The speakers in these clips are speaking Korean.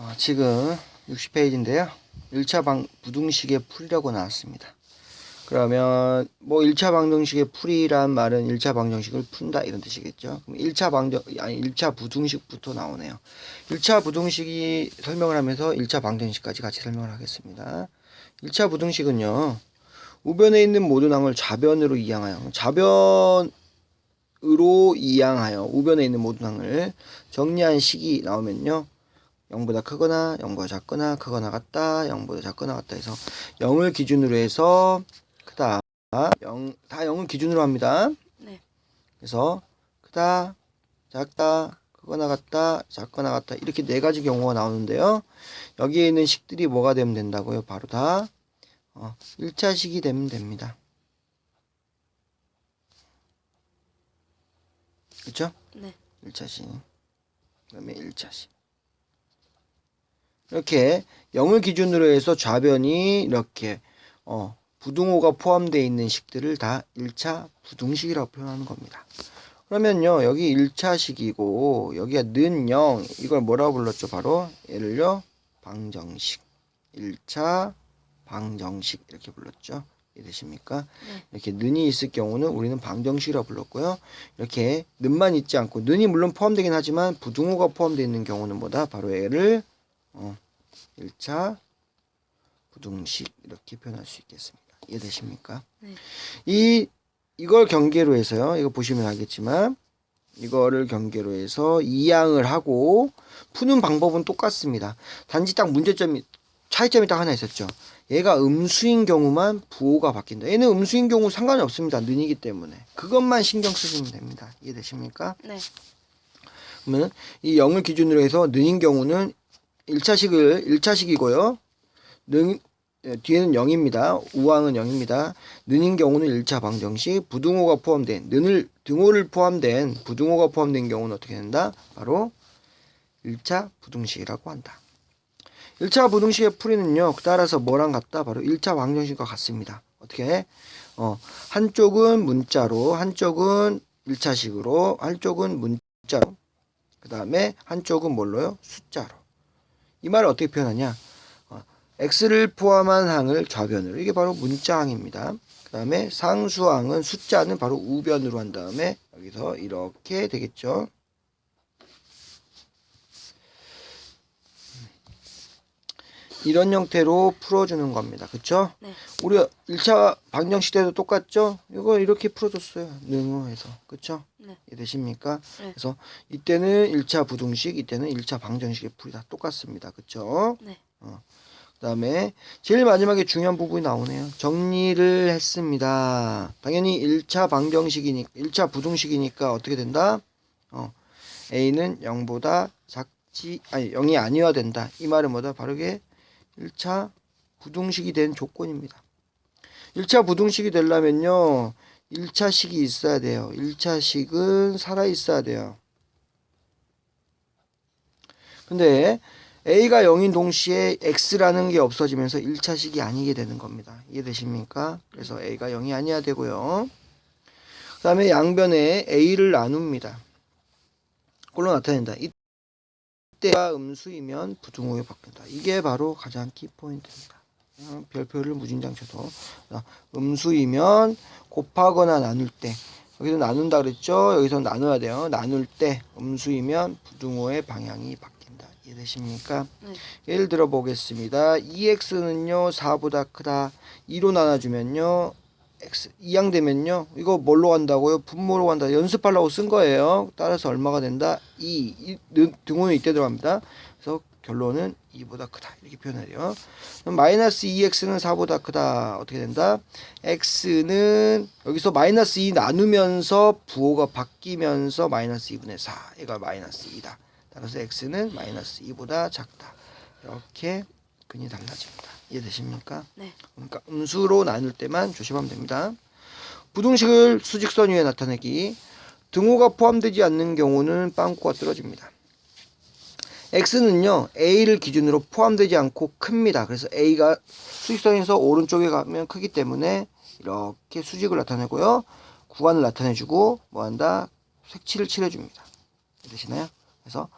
어, 지금 60페이지인데요. 1차 방 부등식의 풀이라고 나왔습니다. 그러면 뭐 1차 방정식의 풀이란 말은 1차 방정식을 푼다 이런 뜻이겠죠. 그럼 1차 방정 아니 1차 부등식부터 나오네요. 1차 부등식이 설명을 하면서 1차 방정식까지 같이 설명을 하겠습니다. 1차 부등식은요. 우변에 있는 모든 항을 좌변으로 이항하여 좌변으로 이항하여 우변에 있는 모든 항을 정리한 식이 나오면요. 0보다 크거나 0보다 작거나 크거나 같다 0보다 작거나 같다 해서 0을 기준으로 해서 크다. 0, 다 0을 기준으로 합니다. 네. 그래서 크다 작다 크거나 같다 작거나 같다 이렇게 네 가지 경우가 나오는데요. 여기에 있는 식들이 뭐가 되면 된다고요? 바로 다 어, 1차식이 되면 됩니다. 그쵸? 네. 1차식. 그 다음에 1차식 이렇게 0을 기준으로 해서 좌변이 이렇게 어, 부등호가 포함되어 있는 식들을 다 1차 부등식이라고 표현하는 겁니다. 그러면요 여기 1차식이고 여기가 는 0 이걸 뭐라고 불렀죠? 바로 얘를요 방정식. 1차 방정식 이렇게 불렀죠. 이해되십니까? 네. 이렇게 는이 있을 경우는 우리는 방정식이라고 불렀고요. 이렇게 는만 있지 않고 는이 물론 포함되긴 하지만 부등호가 포함되어 있는 경우는 뭐다? 바로 얘를 어, 1차 부등식 이렇게 표현할 수 있겠습니다. 이해되십니까? 네. 이 이걸 경계로 해서요. 이거 보시면 알겠지만 이거를 경계로 해서 이항을 하고 푸는 방법은 똑같습니다. 단지 딱 문제점이 차이점이 딱 하나 있었죠. 얘가 음수인 경우만 부호가 바뀐다. 얘는 음수인 경우 상관이 없습니다. 는이기 때문에 그것만 신경 쓰시면 됩니다. 이해되십니까? 네. 그러면 이 0을 기준으로 해서 는인 경우는 1차식을 1차식이고요. 는 예, 뒤에는 0입니다. 우항은 0입니다. 는인 경우는 1차 방정식, 부등호가 포함된 는을 등호를 포함된 부등호가 포함된 경우는 어떻게 된다? 바로 1차 부등식이라고 한다. 1차 부등식의 풀이는요. 따라서 뭐랑 같다? 바로 1차 방정식과 같습니다. 어떻게? 어, 한쪽은 문자로, 한쪽은 1차식으로, 한쪽은 문자로, 그 다음에 한쪽은 뭘로요? 숫자로. 이 말을 어떻게 표현하냐? 어, x를 포함한 항을 좌변으로. 이게 바로 문자항입니다. 그 다음에 상수항은 숫자는 바로 우변으로 한 다음에 여기서 이렇게 되겠죠. 이런 형태로 풀어주는 겁니다. 그쵸? 네. 우리가 1차 방정식 때도 똑같죠? 이거 이렇게 풀어줬어요. 능호해서. 그쵸? 네. 이해되십니까? 네. 그래서 이때는 1차 부등식, 이때는 1차 방정식의 풀이 다 똑같습니다. 그쵸? 네. 그 다음에 제일 마지막에 중요한 부분이 나오네요. 정리를 했습니다. 당연히 1차 방정식이니까, 1차 부등식이니까 어떻게 된다? 어, A는 0보다 작지, 아니, 0이 아니어야 된다. 이 말은 뭐다? 바르게 1차 부등식이 된 조건입니다. 1차 부등식이 되려면요. 1차식이 있어야 돼요. 1차식은 살아 있어야 돼요. 근데 A가 0인 동시에 X라는 게 없어지면서 1차식이 아니게 되는 겁니다. 이해되십니까? 그래서 A가 0이 아니어야 되고요. 그 다음에 양변에 A를 나눕니다. 그걸로 나타낸다. 이때가 음수이면 부등호에 바뀐다. 이게 바로 가장 키포인트입니다. 어, 별표를 무진장 쳐도 자, 음수이면 곱하거나 나눌 때 여기서 나눈다 그랬죠? 여기서 나눠야 돼요. 나눌 때 음수이면 부등호의 방향이 바뀐다. 이해되십니까? 네. 예를 들어 보겠습니다. 2x는요 4보다 크다. 2로 나눠주면요 x 이항 되면요 이거 뭘로 간다고요? 분모로 간다. 연습하려고 쓴 거예요. 따라서 얼마가 된다? 2. 이, 는- 등호는 이때 들어갑니다. 그래서 결론은 2보다 크다. 이렇게 표현해요. 마이너스 2x는 4보다 크다. 어떻게 된다? x는 여기서 마이너스 2 나누면서 부호가 바뀌면서 마이너스 2분의 4. 얘가 마이너스 2다. 따라서 x는 마이너스 2보다 작다. 이렇게 근이 달라집니다. 이해되십니까? 네. 그러니까 음수로 나눌 때만 조심하면 됩니다. 부등식을 수직선 위에 나타내기. 등호가 포함되지 않는 경우는 빵꾸가 떨어집니다. x는요 a를 기준으로 포함되지 않고 큽니다. 그래서 a가 수직선에서 오른쪽에 가면 크기 때문에 이렇게 수직을 나타내고요. 구간을 나타내주고 뭐한다? 색칠을 칠해줍니다. 되시나요? 그래서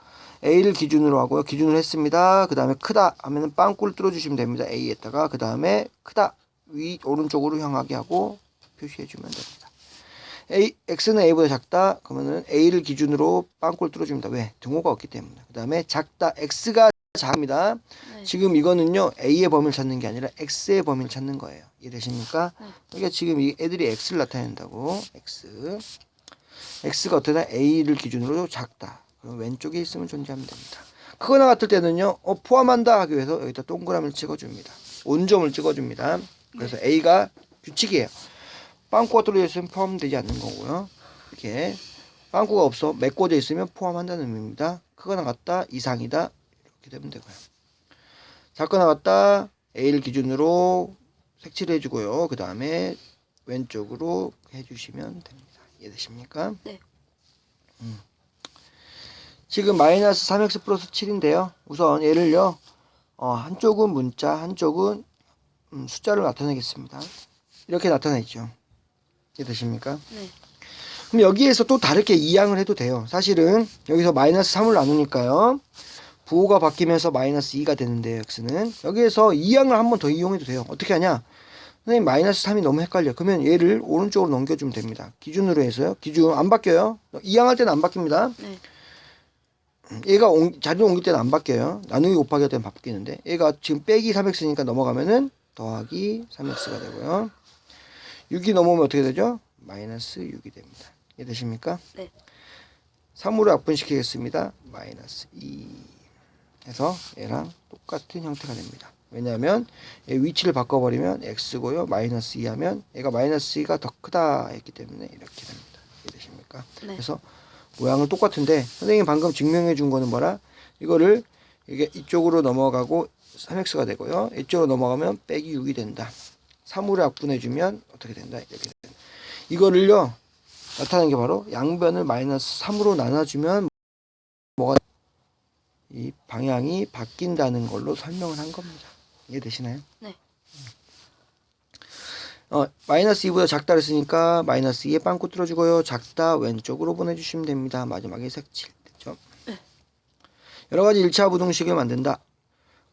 A를 기준으로 하고요. 기준을 했습니다. 그 다음에 크다 하면은 빵꾸를 뚫어주시면 됩니다. A에다가 그 다음에 크다 위 오른쪽으로 향하게 하고 표시해주면 됩니다. A, X는 A보다 작다 그러면은 A를 기준으로 빵꾸를 뚫어줍니다. 왜? 등호가 없기 때문에. 그 다음에 작다 X가 작습니다. 네. 지금 이거는요 A의 범위를 찾는 게 아니라 X의 범위를 찾는 거예요. 이해되십니까? 네. 그러니까 지금 이 애들이 X를 나타낸다고 X X가 어떠다 A를 기준으로 작다. 왼쪽에 있으면 존재하면 됩니다. 크거나 같을 때는요 어, 포함한다 하기 위해서 여기다 동그라미를 찍어줍니다. 온점을 찍어줍니다. 그래서 A가 규칙이에요. 빵꾸가 뚫려 있으면 포함되지 않는 거고요. 이렇게 빵꾸가 없어 메꿔져 있으면 포함한다는 의미입니다. 크거나 같다 이상이다 이렇게 되면 되고요. 작거나 같다 A를 기준으로 색칠해 주고요. 그 다음에 왼쪽으로 해주시면 됩니다. 이해되십니까? 네. 음. 지금 마이너스 3x 플러스 7인데요. 우선 얘를요. 어, 한쪽은 문자, 한쪽은 음, 숫자로 나타내겠습니다. 이렇게 나타내죠. 이해되십니까? 네. 그럼 여기에서 또 다르게 이항을 해도 돼요. 사실은 여기서 마이너스 3을 나누니까요. 부호가 바뀌면서 마이너스 2가 되는데요. x는 여기에서 이항을 한 번 더 이용해도 돼요. 어떻게 하냐? 선생님 마이너스 3이 너무 헷갈려. 그러면 얘를 오른쪽으로 넘겨주면 됩니다. 기준으로 해서요. 기준 안 바뀌어요. 이항할 때는 안 바뀝니다. 네. 얘가 옮- 자리를 옮길 때는 안 바뀌어요. 나누기 곱하기 할 때는 바뀌는데 얘가 지금 빼기 3x니까 넘어가면은 더하기 3x가 되고요. 6이 넘어오면 어떻게 되죠? 마이너스 6이 됩니다. 이해되십니까? 네. 3으로 약분시키겠습니다. 마이너스 2 해서 얘랑 똑같은 형태가 됩니다. 왜냐하면 얘 위치를 바꿔버리면 x고요. 마이너스 2 하면 얘가 마이너스 2가 더 크다 했기 때문에 이렇게 됩니다. 이해되십니까? 네. 그래서 모양은 똑같은데 선생님이 방금 증명해 준 거는 뭐라? 이거를 이게 이쪽으로 넘어가고 3x가 되고요. 이쪽으로 넘어가면 빼기 6이 된다. 3으로 약분해 주면 어떻게 된다? 이렇게 된다. 이거를요. 나타내는 게 바로 양변을 마이너스 3으로 나눠주면 뭐가 이 방향이 바뀐다는 걸로 설명을 한 겁니다. 이해되시나요? 네. 어, 마이너스 2보다 작다 그랬으니까 마이너스 2에 빵꾸 뚫어주고요. 작다 왼쪽으로 보내주시면 됩니다. 마지막에 색칠 됐죠? 여러 가지 1차 부등식을 만든다.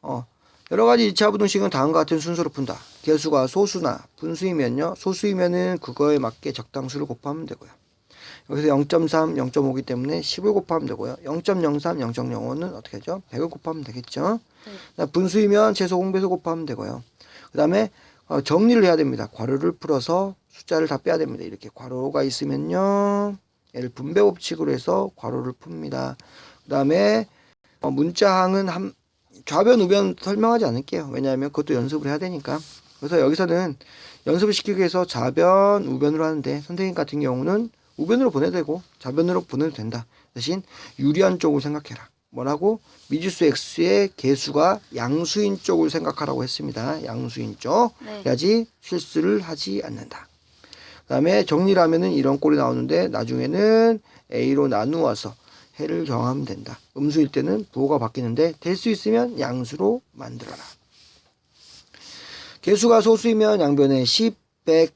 어, 여러 가지 1차 부등식은 다음과 같은 순서로 푼다. 개수가 소수나 분수이면요. 소수이면은 그거에 맞게 적당수를 곱하면 되고요. 여기서 0.3, 0.5기 때문에 10을 곱하면 되고요. 0.03, 0.05는 어떻게 하죠? 100을 곱하면 되겠죠? 네. 분수이면 최소 공배수 곱하면 되고요. 그 다음에 어, 정리를 해야 됩니다. 괄호를 풀어서 숫자를 다 빼야 됩니다. 이렇게 괄호가 있으면요. 얘를 분배 법칙으로 해서 괄호를 풉니다. 그 다음에 어, 문자항은 한, 좌변, 우변 설명하지 않을게요. 왜냐하면 그것도 연습을 해야 되니까. 그래서 여기서는 연습을 시키기 위해서 좌변, 우변으로 하는데 선생님 같은 경우는 우변으로 보내도 되고 좌변으로 보내도 된다. 대신 유리한 쪽을 생각해라. 뭐라고? 미지수 x의 개수가 양수인 쪽을 생각하라고 했습니다. 양수인 쪽. 네. 해야지 실수를 하지 않는다. 그 다음에 정리를 하면은 이런 꼴이 나오는데 나중에는 a로 나누어서 해를 정하면 된다. 음수일 때는 부호가 바뀌는데 될 수 있으면 양수로 만들어라. 개수가 소수이면 양변에 10, 100,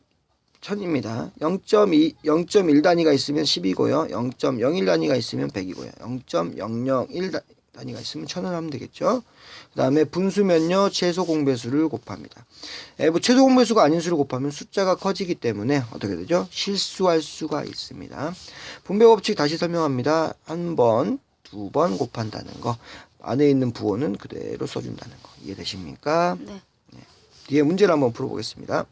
1000입니다. 0.2, 0.1 단위가 있으면 10이고요. 0.01 단위가 있으면 100이고요. 0.001 단위가 있으면 1000을 하면 되겠죠. 그 다음에 분수면요. 최소 공배수를 곱합니다. 에, 뭐 최소 공배수가 아닌 수를 곱하면 숫자가 커지기 때문에 어떻게 되죠? 실수할 수가 있습니다. 분배 법칙 다시 설명합니다. 한 번, 두 번 곱한다는 거. 안에 있는 부호는 그대로 써준다는 거. 이해되십니까? 네. 뒤에 문제를 한번 풀어보겠습니다.